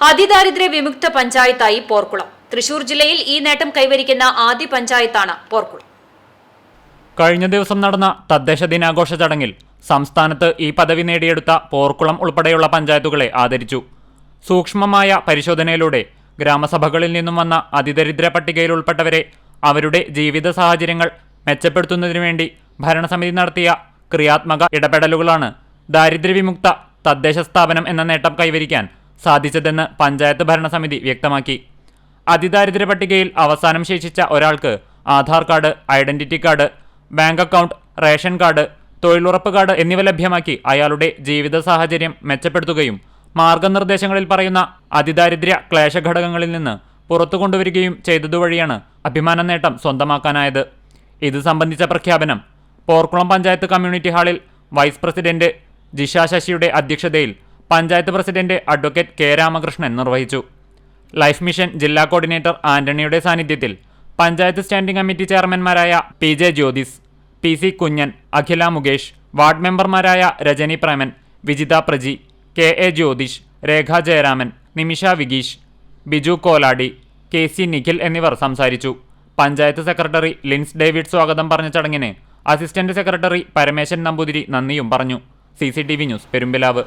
അതിദാരിദ്ര്യ വിമുക്ത പഞ്ചായത്തായി പോർക്കുളം. തൃശൂർ ജില്ലയിൽ ഈ നേട്ടം കൈവരിക്കുന്ന ആദ്യ പഞ്ചായത്താണ് പോർക്കുളം. കഴിഞ്ഞ ദിവസം നടന്ന തദ്ദേശ ദിനാഘോഷ ചടങ്ങിൽ സംസ്ഥാനത്ത് ഈ പദവി നേടിയെടുത്ത പോർക്കുളം ഉൾപ്പെടെയുള്ള പഞ്ചായത്തുകളെ ആദരിച്ചു. സൂക്ഷ്മമായ പരിശോധനയിലൂടെ ഗ്രാമസഭകളിൽ നിന്നും വന്ന അതിദരിദ്ര പട്ടികയിൽ ഉൾപ്പെട്ടവരെ അവരുടെ ജീവിത സാഹചര്യങ്ങൾ മെച്ചപ്പെടുത്തുന്നതിനു വേണ്ടി ഭരണസമിതി നടത്തിയ ക്രിയാത്മക ഇടപെടലുകളാണ് ദാരിദ്ര്യവിമുക്ത തദ്ദേശ സ്ഥാപനം എന്ന നേട്ടം കൈവരിക്കാൻ സാധിച്ചതെന്ന് പഞ്ചായത്ത് ഭരണസമിതി വ്യക്തമാക്കി. അതിദാരിദ്ര്യ പട്ടികയിൽ അവസാനം ശേഷിച്ച ഒരാൾക്ക് Aadhaar card identity card bank account ration card തൊഴിലുറപ്പ് കാർഡ് എന്നിവ ലഭ്യമാക്കി അയാളുടെ ജീവിത സാഹചര്യം മെച്ചപ്പെടുത്തുകയും മാർഗനിർദ്ദേശങ്ങളിൽ പറയുന്ന അതിദാരിദ്ര്യ ക്ലേശഘടകങ്ങളിൽ നിന്ന് പുറത്തു കൊണ്ടുവരികയും ചെയ്തതുവഴിയാണ് അഭിമാന നേട്ടം സ്വന്തമാക്കാനായത്. ഇത് സംബന്ധിച്ച പ്രഖ്യാപനം പോർക്കുളം പഞ്ചായത്ത് കമ്മ്യൂണിറ്റി ഹാളിൽ വൈസ് പ്രസിഡന്റ് ജിഷ ശശിയുടെ അധ്യക്ഷതയിൽ panchayat president advocate K Ramakrishnan നിർവഹിച്ചു. ലൈഫ് മിഷൻ ജില്ലാ കോർഡിനേറ്റർ ആന്റണിയുടെ സാന്നിധ്യത്തിൽ panchayat standing committee ചെയർമാൻമാരായ P J Jyothis P C Kunjan Akhila Mukesh ward മെമ്പർമാരായ Rajani Preman Vijitha Praji K A Jyothish Rekha Jayaraman Nimisha Vigeesh Biju Koladi K C Nikhil എന്നിവർ സംസാരിച്ചു. Panchayat secretary ലിൻസ് David സ്വാഗതം പറഞ്ഞ ചടങ്ങിന് assistant secretary Parameshan Namboothiri നന്ദിയും പറഞ്ഞു. C news Perumpilavu.